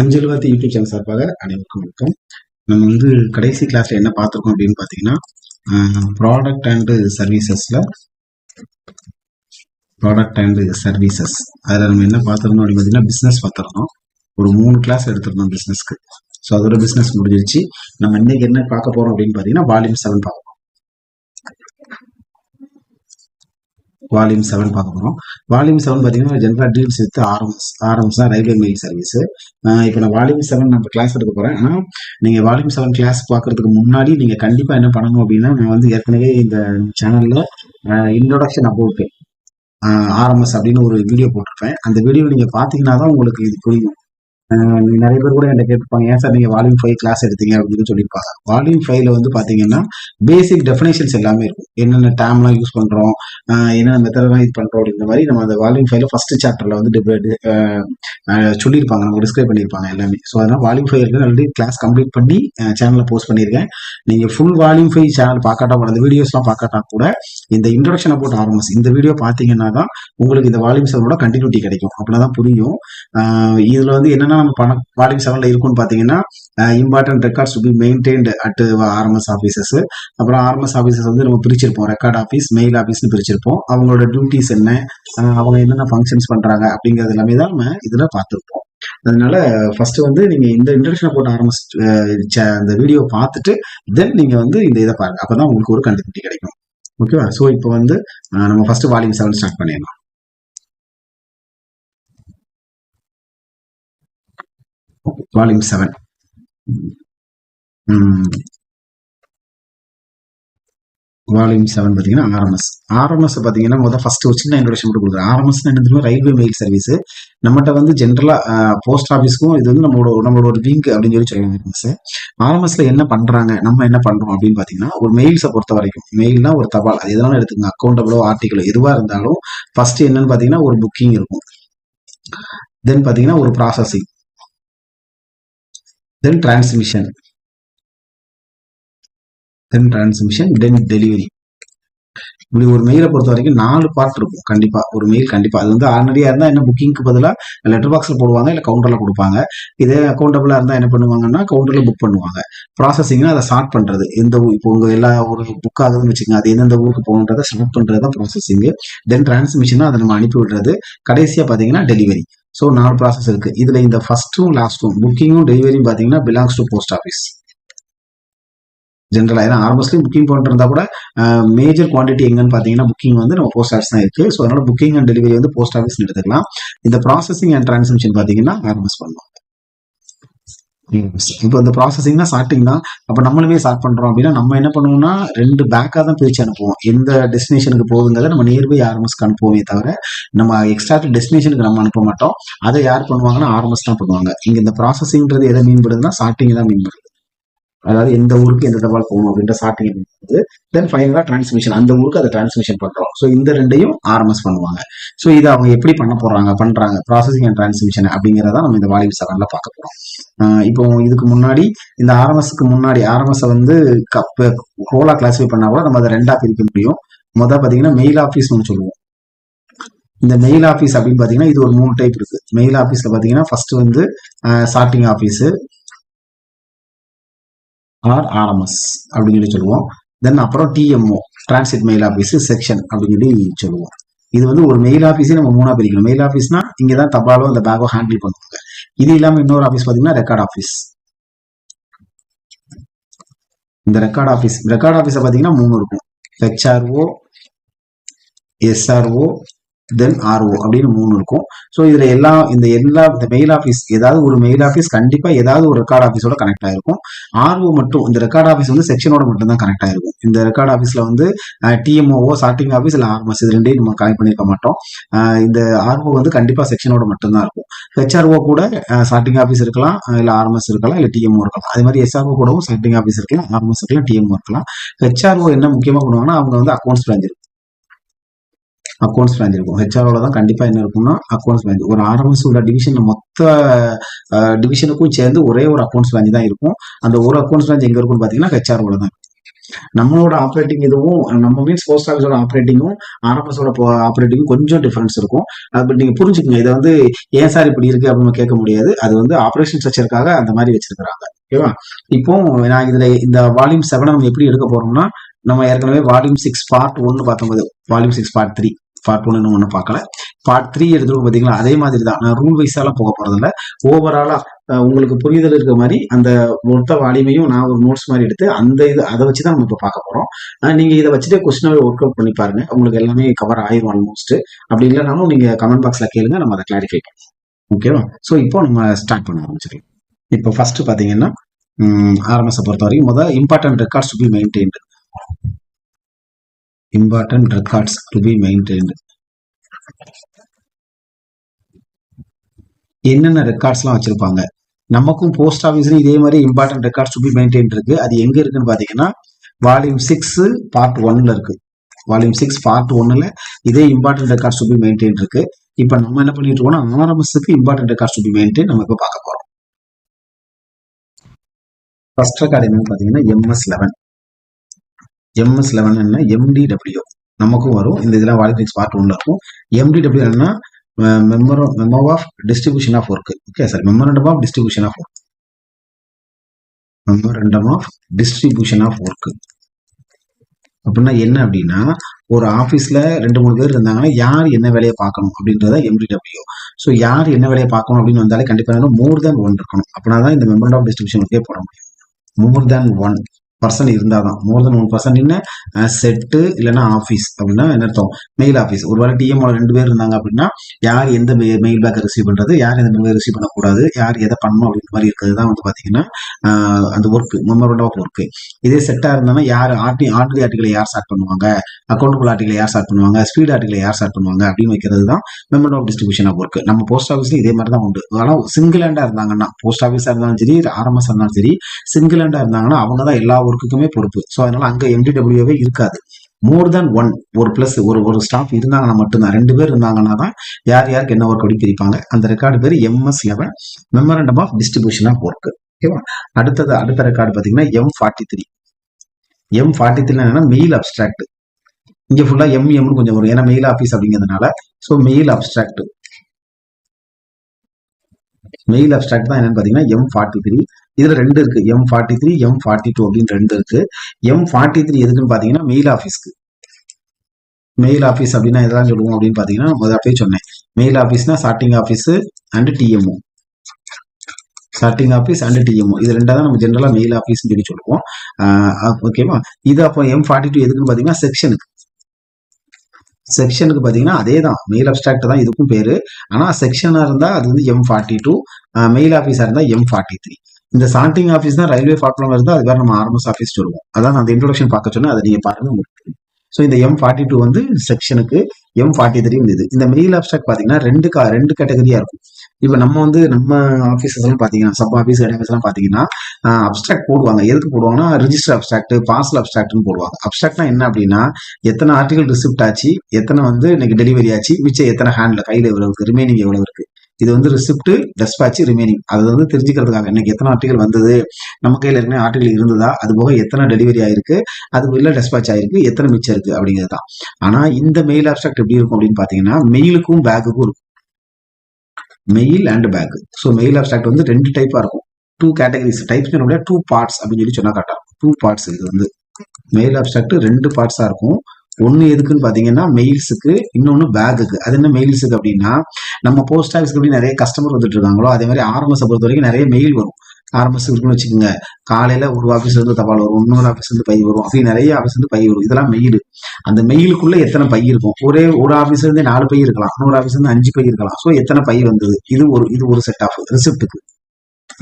அஞ்சல்வாதி YouTube channel சார்பாக அனைவருக்கும் வணக்கம். நம்ம வந்து கடைசி கிளாஸ்ல என்ன பார்த்துருக்கோம் அப்படின்னு பார்த்தீங்கன்னா ப்ராடக்ட் அண்டு சர்வீசஸ்ல ப்ராடக்ட் அண்டு சர்வீசஸ் அதில் நம்ம என்ன பார்த்துருந்தோம் அப்படின்னு பார்த்தீங்கன்னா பிஸ்னஸ் பார்த்துருந்தோம். ஒரு மூணு கிளாஸ் எடுத்திருந்தோம் பிஸ்னஸ்க்கு ஸோ அதோட பிஸ்னஸ் முடிஞ்சிருச்சு. நம்ம இன்னைக்கு என்ன பார்க்க போறோம் அப்படின்னு பார்த்தீங்கன்னா வால்யூம் செவன் பார்க்க போறோம் வால்யூம் செவன் பார்க்க போகிறோம் வால்யூம் செவன் பார்த்தீங்கன்னா general deals with R M S R M S தான் ரயில்வே மெயில் சர்வீஸ் இப்போ நான் வால்யூம் செவன் நம்ம கிளாஸ் எடுக்க போகிறேன் ஆனால் நீங்கள் வால்யூம் செவன் கிளாஸ் பார்க்குறதுக்கு முன்னாடி நீங்கள் கண்டிப்பாக என்ன பண்ணணும் அப்படின்னா நான் வந்து ஏற்கனவே இந்த சேனலில் இன்ட்ரொடக்ஷன் அபவுட் ஆர்எம்எஸ் அப்படின்னு ஒரு வீடியோ போட்டிருப்பேன். அந்த வீடியோ நீங்கள் பார்த்தீங்கன்னா தான் உங்களுக்கு இது புரியும். நிறைய பேர் கூட என்கிட்ட கேட்டுப்பாங்க ஏன் சார் நீங்க வால்யூம் ஃபைவ் கிளாஸ் எடுத்தீங்க? அப்படின்னு சொல்லியிருப்பாங்க. வால்யூம் ஃபைவ்ல வந்து பாத்தீங்கன்னா பேசிக் டெஃபினேஷன்ஸ் எல்லாமே இருக்கும். என்னென்ன டேம்லாம் யூஸ் பண்றோம் என்னென்ன மெத்தடெல்லாம் இது பண்றோம் அப்படிங்கிற மாதிரி நம்ம அந்த வால்யூம் ஃபைவ்ல ஃபர்ஸ்ட் சாப்டர்ல வந்து சொல்லியிருப்பாங்க. நமக்கு டிஸ்கிரைப் பண்ணியிருப்பாங்க எல்லாமே. ஸோ அதனால வால்யூம் ஃபைவ் இருக்கு ஆல்ரெடி கிளாஸ் கம்ப்ளீட் பண்ணி சேனல்ல போஸ்ட் பண்ணியிருக்கேன். நீங்க ஃபுல் வால்யூம் ஃபைவ் சேனல் பார்க்காட்டா போன அந்த வீடியோஸ்லாம் பார்க்காட்டா கூட இந்த இன்ட்ரடக்ஷனை போட்டு ஆரம்பிச்சு இந்த வீடியோ பார்த்தீங்கன்னா தான் உங்களுக்கு இந்த வால்யூம் செவனோட கண்டினியூட்டி கிடைக்கும். அப்படின்னா தான் புரியும். இதில் இதுல வந்து என்னென்ன நம்ம பணம் வால்யூம் செவன்ல இருக்கும்னு பார்த்தீங்கன்னா important records to be maintained at RMS offices அப்புறம் ஆர்எம்எஸ் ஆஃபீஸஸ் வந்து நம்ம பிரிச்சிருப்போம் ரெக்கார்ட் ஆஃபீஸ் மெயில் ஆஃபீஸ்னு பிரிச்சிருப்போம். அவங்களோட டியூட்டிஸ் என்ன? அவங்க என்னென்ன ஃபங்க்ஷன்ஸ் பண்ணுறாங்க அப்படிங்கிறது எல்லாமே தான் நம்ம இதில் பார்த்துருப்போம் அதனால ஃபர்ஸ்ட் வந்து நீங்க இந்த இன்ட்ரடக்ஷனை போட்டு ஆரம்பிச்சு அந்த வீடியோ பார்த்துட்டு தென் நீங்க வந்து இந்த இதை பாருங்க. அப்பதான் உங்களுக்கு ஒரு கண்டுபிடி கிடைக்கும். ஓகேவா ஸோ இப்போ வந்து நம்ம ஃபர்ஸ்ட் வால்யூம் செவன் ஸ்டார்ட் பண்ணிடலாம். வால்யூம் செவன் வால்யூம் செவன் பார்த்தீங்கன்னா R M S R M S பார்த்தீங்கன்னா முதல் ஃபர்ஸ்ட் ஒரு சின்ன இன்ட்ரோடக்ஷன் மட்டும் கொடுக்குறேன். ஆர்எம்எஸ் என்ன ரயில்வே மெயில் சர்வீஸ் நம்மகிட்ட வந்து ஜென்ரலாக போஸ்ட் ஆஃபீஸ்க்கும் இது வந்து நம்மளோட நம்மளோட ஒரு லிங்க் அப்படின்னு சொல்லி சொல்லுவாங்க சார் ஆர்எம்எஸ்ல என்ன பண்ணுறாங்க நம்ம என்ன பண்ணுறோம் அப்படின்னு பார்த்தீங்கன்னா ஒரு மெயில்ஸை பொறுத்த வரைக்கும். மெயில்னா ஒரு தபால். அது எதனாலும் எடுத்துக்கங்க. அக்கௌண்டபிளோ ஆர்டிகளோ எதுவாக இருந்தாலும் ஃபர்ஸ்ட் என்னன்னு பார்த்தீங்கன்னா ஒரு புக்கிங் இருக்கும். தென் பார்த்தீங்கன்னா ஒரு processing then transmission then transmission then delivery இப்படி ஒரு மெயிலை பொறுத்த வரைக்கும் நாலு பார்ட் இருக்கும். கண்டிப்பா ஒரு மெயில் கண்டிப்பா. அது வந்து ஆர்டினரியா இருந்தா என்ன புக்கிங்க்கு பதிலாக லெட்டர் பாக்ஸ்ல போடுவாங்க இல்ல கவுண்டர்ல கொடுப்பாங்க. இதே அக்கௌண்டபிளா இருந்தா என்ன பண்ணுவாங்கன்னா கவுண்டர்ல புக் பண்ணுவாங்க. ப்ராசஸிங்னா அதை ஸ்டார்ட் பண்றது. எந்த இப்போ உங்க எல்லா ஒரு புக் ஆகுதுன்னு வச்சுக்கோங்க. அது எந்தெந்த ஊருக்கு போகணுன்றதை ஸ்டார்ட் பண்றது தான் ப்ராசஸிங் தென் டிரான்ஸ்மிஷனா அதை நம்ம அனுப்பி விடுறது கடைசியா பாத்தீங்கன்னா டெலிவரி ஸோ நாலு ப்ராசஸ் இருக்கு. இதுல இந்த ஃபர்ஸ்ட்டும் லாஸ்ட்டும் புக்கிங்கும் டெலிவரியும் பார்த்தீங்கன்னா பிலாங்ஸ் டு போஸ்ட் ஆஃபீஸ் ஜென்ரலாக ஏன்னா ஆல்மோஸ்ட்லி புக்கிங் பண்ணிட்டு இருந்தால் கூட மேஜர் குவான்டிட்டி எங்கன்னு பார்த்தீங்கன்னா புக்கிங் வந்து நம்ம போஸ்ட் ஆஃபீஸ் தான் இருக்குது ஸோ அதனால் புக்கிங் அண்ட் டெலிவரி வந்து போஸ்ட் ஆஃபீஸ் எடுத்துக்கலாம். இந்த ப்ராசஸிங் அண்ட் டிரான்ஸ்மிஷன் பார்த்தீங்கன்னா ஆர்மஸ் பண்ணுவோம் இப்போ இந்த ப்ராசஸிங்னா ஸ்டார்டிங் தான். அப்போ நம்மளுமே ஸ்டார்ட் பண்ணுறோம் அப்படின்னா நம்ம என்ன பண்ணுவோம்னா ரெண்டு பேக்காக தான் பிரிச்சு அனுப்புவோம். எந்த டெஸ்டினேஷனுக்கு போகுங்கிறத நம்ம நியர்பை ஆர்எம்எஸ்க்கு அனுப்புவோமே தவிர நம்ம எக்ஸ்ட்ரா டெஸ்டினேஷனுக்கு நம்ம அனுப்ப மாட்டோம். அதை யார் பண்ணுவாங்கன்னா ஆர்எம்எஸ் தான் பண்ணுவாங்க. இங்கே இந்த ப்ராசஸிங்கிறது எதை மீன்படுதுன்னா ஸ்டார்டிங் தான் மீன்படுது அதாவது எந்த ஊருக்கு எந்த தபால் போகணும் அப்படின்ற ஸ்டார்டிங் மீன்படுது தென் ஃபைனலாக டிரான்ஸ்மிஷன் அந்த ஊருக்கு அதை டிரான்ஸ்மிஷன் பண்றோம். ஸோ இந்த ரெண்டையும் ஆர்எம்எஸ் பண்ணுவாங்க. ஸோ இதை அவங்க எப்படி பண்ண போறாங்க பண்றாங்க ப்ராசஸிங் அண்ட் டிரான்ஸ்மிஷன் அப்படிங்கிறத நம்ம இந்த வால்யூம் செவன்ல பார்க்க போறோம். இப்போ இதுக்கு முன்னாடி இந்த ஆர்எம்எஸ்க்கு முன்னாடி ஆர்எம்எஸ் வந்து ஹோலா கிளாஸிஃபை பண்ணா கூட நம்ம அதை ரெண்டா பிரிக்க முடியும். மொதல் பார்த்தீங்கன்னா மெயில் ஆஃபீஸ் ஒன்று சொல்லுவோம். இந்த மெயில் ஆஃபீஸ் அப்படின்னு பார்த்தீங்கன்னா இது ஒரு மூணு டைப் இருக்கு. மெயில் ஆஃபீஸ்ல பார்த்தீங்கன்னா ஃபர்ஸ்ட் வந்து சார்ட்டிங் ஆஃபீஸ் ஆர் ஆர்எம்எஸ் அப்படின்னு சொல்லி சொல்லுவோம். தென் அப்புறம் D M O transit mail office section அப்படின்னு சொல்லி சொல்லுவோம். இது வந்து ஒரு மெயில் ஆஃபீஸே நம்ம மூணா பிரிக்கணும். மெயில் ஆஃபீஸ்னா இங்கே தான் தபாலோ அந்த பேக்கோ ஹேண்டில் பண்ணுவாங்க. இது இல்லாம இன்னொரு ஆஃபீஸ் பார்த்தீங்கன்னா ரெக்கார்ட் ஆஃபீஸ் இந்த ரெக்கார்ட் ஆஃபீஸ் ரெக்கார்ட் ஆஃபீஸை பார்த்தீங்கன்னா மூணு இருக்கும். ஹெச்ஆர்ஓ எஸ்ஆர்ஓ தென் ஆர்ஓ அப்படின்னு மூணு இருக்கும். ஸோ இதுல எல்லா இந்த எல்லா இந்த மெயில் ஆஃபீஸ் ஏதாவது ஒரு மெயில் ஆஃபீஸ் கண்டிப்பா ஏதாவது ஒரு ரெக்கார்ட் ஆஃபீஸோட கனெக்ட் ஆயிருக்கும். ஆர்ஓ மட்டும் இந்த ரெக்கார்ட் ஆஃபீஸ் வந்து செக்ஷனோட மட்டும் தான் கனெக்ட் ஆயிருக்கும். இந்த ரெக்கார்ட் ஆஃபீஸ்ல வந்து டிஎம்ஓஓ சார்டிங் ஆஃபீஸ் இல்லை ஆர்மஸ் இது ரெண்டையும் நம்ம கனெக்ட் பண்ணிருக்க மாட்டோம். இந்த ஆர்ஓ வந்து கண்டிப்பா செக்ஷனோட மட்டும்தான் இருக்கும். ஹெச்ஆர்ஓ கூட சார்டிங் ஆஃபீஸ் இருக்கலாம் இல்ல ஆர்எம்எஸ் இருக்கலாம் இல்ல டிஎம்ஓ இருக்கலாம். அதே மாதிரி எஸ்ஆர்ஓ கூடவும் சார்டிங் ஆஃபீஸ் இருக்கலாம் ஆர்எம்எஸ் இருக்கலாம் டிஎம்ஓ இருக்கலாம். ஹெச்ஆர்ஓ என்ன முக்கியமா பண்ணுவாங்கன்னா அவங்க வந்து அக்கௌண்ட்ஸ் பிரான்ச் இருக்கும் அக்கௌண்ட்ஸ் பிரான்ச் இருக்கும். ஹெச்ஆர்ஓல தான் கண்டிப்பா என்ன இருக்கும்னா அக்கௌண்ட்ஸ் பிரான்ச் ஒரு ஆர்எம்எஸ் உள்ள டிவிஷன் மொத்த டிவிஷனுக்கும் சேர்ந்து ஒரே ஒரு அக்கௌண்ட்ஸ் பிரான்ச் தான் இருக்கும். அந்த ஒரு அக்கௌண்ட்ஸ் பிரான்ச் எங்க இருக்கும்னு பாத்தீங்கன்னா ஹெச்ஆர்ஓல தான். நம்மளோட ஆப்ரேட்டிங் இதுவும் நம்ம மீன்ஸ் போஸ்ட் ஆஃபீஸோட ஆப்ரேட்டிங்கும் ஆரம்பஸோட ஆப்ரேட்டிங்கும் கொஞ்சம் டிஃபரன்ஸ் இருக்கும். அது நீங்க புரிஞ்சுக்கங்க இதை வந்து ஏன் சார் இப்படி இருக்கு அப்படின்னு கேட்க முடியாது. அது வந்து ஆப்ரேஷன் ஸ்ட்ரக்சருக்காக அந்த மாதிரி வச்சிருக்கிறாங்க. ஓகேவா இப்போ நான் இதுல இந்த வால்யூம் செவனை நம்ம எப்படி எடுக்க போறோம்னா நம்ம ஏற்கனவே வால்யூம் சிக்ஸ் பார்ட் ஒன்னு பார்த்தோம் volume six part three part ஒன்னு ஒன்று பார்க்கல. பார்ட் த்ரீ எடுத்துருக்கோம் பார்த்தீங்களா அதே மாதிரி தான் நான் ரூல் வைஸாலாம் போக போறதில்ல. ஓவராலா உங்களுக்கு புரிதல் இருக்க மாதிரி அந்த மொத்த வால்யூமையும் நான் ஒரு நோட்ஸ் மாதிரி எடுத்து அந்த இது அதை வச்சு தான் நம்ம இப்போ பார்க்க போறோம். நீங்கள் நீங்க இதை வச்சுட்டே கொஸ்டினாவே ஒர்க் அவுட் பண்ணி பாருங்க. உங்களுக்கு எல்லாமே கவர் ஆயிரும் ஆல்மோஸ்ட் அப்படி இல்லைனாலும் நீங்க கமெண்ட் பாக்ஸ்ல கேளுங்க. நம்ம அதை கிளாரிஃபை பண்ணுவோம் ஓகேவா ஸோ இப்போ நம்ம ஸ்டார்ட் பண்ண ஆரம்பிச்சிடலாம். இப்போ ஃபர்ஸ்ட் பாத்தீங்கன்னா ஆர்எம்எஸ் பொறுத்த வரைக்கும் முதல் important records to be maintained important records to be maintained. என்னென்ன ரெக்கார்ட்ஸ்லாம் வச்சிருப்பாங்க? நமக்கும் போஸ்ட் ஆஃபீஸ்லயும் இதே மாதிரி important records to be maintain இருக்கு. அது எங்க இருக்குன்னு பாத்தீங்கன்னா வால்யூம் சிக்ஸ் பார்ட் ஒன்ல இருக்கு. வால்யூம் சிக்ஸ் பார்ட் ஒன்னுல இதே important records to be maintain இருக்கு. இப்போ நம்ம என்ன பண்ணிட்டு இருக்கோம்னா ஆர்எம்எஸ்க்கு important records to be maintain நம்ம இப்ப பார்க்க போறோம். ஃபர்ஸ்ட் ரெக்கார்டு என்னன்னு பாத்தீங்கன்னா எம்எஸ் லெவன் எம்எஸ் லெவன் என்ன? எம்டிடபிள்யூ நமக்கும் வரும். இந்த இதெல்லாம் வாலிடிக்ஸ் பார்ட் ஒன்ல இருக்கும். எம்டிடபிள்யூ என்ன மெமரோ memo of distribution of work okay sir memorandum of distribution of work memorandum of distribution of work அப்படின்னா என்ன அப்படின்னா ஒரு ஆஃபீஸ்ல ரெண்டு மூணு பேர் இருந்தாங்கன்னா யார் என்ன வேலையை பார்க்கணும் அப்படின்றத எம்டிடபிள்யூ ஸோ யார் என்ன வேலையை பார்க்கணும் அப்படின்னு வந்தாலே கண்டிப்பாக மோர் தேன் ஒன் இருக்கணும். அப்படின்னா தான் இந்த மெமரண்ட் ஆஃப் டிஸ்ட்ரிபியூஷன் ஒர்க்கே போட முடியும். மோர் தேன் ஒன் பர்சன் இருந்தால் தான் மோர் தென் ஒன் பர்சன் என்ன செட்டு இல்லைன்னா ஆஃபீஸ் அப்படின்னா என்ன அர்த்தம்? மெயில் ஆஃபீஸ் ஒரு வேலை டிஎம்ஓல ரெண்டு பேர் இருந்தாங்க அப்படின்னா யார் எந்த மெயில் பேக்கை ரிசீவ் பண்ணுறது யார் எந்த மெயில் ரிசீவ் பண்ணக்கூடாது? யார் எதை பண்ணணும் அப்படின்ற மாதிரி இருக்கிறது தான் வந்து பார்த்தீங்கன்னா அந்த ஒர்க் மெமரண்ட் ஆஃப் ஒர்க்கு இதே செட்டாக இருந்தாலும் யார் ஆர்டி ஆர்டினரி ஆர்டிகளை யார் ஸ்டார்ட் பண்ணுவாங்க? அக்கௌண்டபிள் ஆர்டிகளை யார் ஸ்டார்ட் பண்ணுவாங்க? ஸ்பீட் ஆர்டிகளை யார் ஸ்டார்ட் பண்ணுவாங்க? அப்படின்னு வைக்கிறது தான் memorandum of distribution of work நம்ம போஸ்ட் ஆஃபீஸில் இதே மாதிரி தான் உண்டு ஆனால் சிங்கிள் ஹேண்டாக இருந்தாங்கன்னா போஸ்ட் ஆஃபீஸாக இருந்தாலும் சரி ஆர்எம்எஸ் இருந்தாலும் சரி சிங்கிள் ஹேண்டாக இருந்தாங்கன்னா அவங்க தான் எல்லா ஒர்க்குக்குமே பொறுப்பு. ஸோ அதனால அங்கே எம்டிடபிள்யூவே இருக்காது. மோர் தேன் ஒன் ஒரு பிளஸ் ஒரு ஒரு ஸ்டாஃப் இருந்தாங்கன்னா மட்டும்தான். ரெண்டு பேர் இருந்தாங்கன்னா தான் யார் யாருக்கு என்ன ஒர்க் அப்படி பிரிப்பாங்க அந்த ரெக்கார்டு பேர் M S eleven memorandum of distribution of work ஓகேவா அடுத்தது அடுத்த ரெக்கார்டு பார்த்தீங்கன்னா M forty three M forty three என்னன்னா மெயில் அப்டிராக்ட் இங்க ஃபுல்லா எம் எம்னு கொஞ்சம் வரும். ஏன்னா மெயில் ஆஃபீஸ் அப்படிங்கிறதுனால. So mail abstract mail abstract தான் என்னன்னு பாத்தீங்கன்னா எம் ஃபார்ட்டி த்ரீ இதுல ரெண்டு இருக்கு. M forty three M forty two அப்படின்னு ரெண்டு இருக்கு. எம் ஃபார்ட்டி த்ரீ எதுக்குன்னு பாத்தீங்கன்னா மெயில் ஆஃபீஸ்க்கு மெயில் ஆஃபீஸ் அப்படின்னா எதெல்லாம் சொல்லுவோம் அப்படின்னு பாத்தீங்கன்னா முதல் அப்பயே சொன்னேன். Mail ஆஃபீஸ்னா sorting office and D M O sorting office and D M O இது ரெண்டா தான் நம்ம ஜென்ரலா மெயில் ஆஃபீஸ் சொல்லி சொல்லுவோம். ஓகேவா இது அப்போ எம் ஃபார்ட்டி டூ எதுக்குன்னு பாத்தீங்கன்னா செக்ஷனுக்கு செக்ஷனுக்கு பார்த்தீங்கன்னா அதே தான் மெயில் அப்டாக்ட் தான் இதுக்கும் பேரு. ஆனால் செக்ஷனாக இருந்தால் அது வந்து எம் ஃபார்ட்டி டூ மெயில் ஆஃபீஸாக இருந்தால் எம் ஃபார்ட்டி த்ரீ இந்த சாண்டிங் ஆஃபீஸ் தான் ரயில்வே ஃபார்ட்லாம் இருந்தா அது வேற நம்ம ஆர்எம்எஸ் ஆஃபீஸ் சொல்லுவோம். அதான் அந்த இன்ட்ரோடக்ஷன் பார்க்க சொன்னேன். அதை நீங்கள் பாருங்க உங்களுக்கு. ஸோ இந்த எம் ஃபார்ட்டி டூ வந்து செக்ஷனுக்கு எம் ஃபார்ட்டி த்ரீ இது. இந்த மெயில் அப்டிராக்ட் பார்த்தீங்கன்னா ரெண்டு கா ரெண்டு கேட்டகரியா இருக்கும். இப்போ நம்ம வந்து நம்ம ஆஃபீஸஸ் எல்லாம் சப் ஆஃபீஸ் ஹெட் ஆஃபீஸ் எல்லாம் பாத்தீங்கன்னா போடுவாங்க. எதுக்கு போடுவாங்கன்னா ரிஜிஸ்டர் அப்டிராக்ட் பார்சல் அப்டிராக்ட்னு போடுவாங்க. அப்டிராக்ட்னா என்ன அப்படின்னா எத்தனை ஆர்டிகல் ரிசிப்ட் ஆச்சு எத்தனை வந்து இன்னைக்கு டெலிவரி ஆச்சு மிச்சம் எத்தனை ஹேண்டில் கையில் எவ்வளவு இருக்கு ரிமைனிங் எவ்வளவு இருக்கு. இது வந்து ரிசிப்ட் டெஸ்பாச் ரிமைனிங் அது வந்து தெரிஞ்சுக்கிறதுக்காக. இன்னைக்கு எத்தனை ஆர்டிகல் வந்தது? நம்ம கையில் ஏற்கனவே ஆர்டிகல் இருந்ததா? அது போக எத்தனை டெலிவரி ஆயிருக்கு? அது உள்ள டெஸ்பாச் ஆயிருக்கு. எத்தனை மிச்சம் இருக்கு? அப்படிங்கிறது தான். ஆனா இந்த மெயில் அப்சாக்ட் எப்படி இருக்கும் அப்படின்னு பாத்தீங்கன்னா மெயிலுக்கும் பேக்குக்கும் இருக்கும். Mail and bag so mail abstract வந்து ரெண்டு டைப்பா இருக்கும். Two categories types two parts அப்படின்னு சொல்லி சொன்னா கரெக்டா டூ பார்ட்ஸ் இது வந்து. மெயில் அப்சாக்ட் ரெண்டு பார்ட்ஸா இருக்கும். ஒன்னு எதுக்குன்னு பாத்தீங்கன்னா மெயில்ஸுக்கு இன்னொன்னு பேக்குக்கு அது என்ன மெயில்ஸுக்கு அப்படின்னா நம்ம போஸ்ட் ஆஃபீஸ்க்கு அப்படி நிறைய கஸ்டமர் வந்துட்டு இருக்காங்களோ அதே மாதிரி ஆர்எம்எஸ் பொறுத்த வரைக்கும் நிறைய மெயில் வரும். ஆர்எம்எஸ் இருக்குன்னு வச்சுக்கோங்க. காலையில ஒரு ஆஃபீஸ்ல இருந்து தபால் வரும் இன்னொரு ஆஃபீஸ்ல இருந்து பை வரும் அப்படி நிறைய ஆஃபீஸ் இருந்து பை வரும். இதெல்லாம் மெயில் அந்த மெயிலுக்குள்ள எத்தனை பை இருக்கும்? ஒரே ஒரு ஆஃபீஸ்ல இருந்து நாலு பை இருக்கலாம். இன்னொரு ஆஃபீஸ்ல இருந்து அஞ்சு பை இருக்கலாம். ஸோ எத்தனை பை வந்தது? இது ஒரு இது ஒரு செட் ஆஃப் ரிசிப்ட்டுக்கு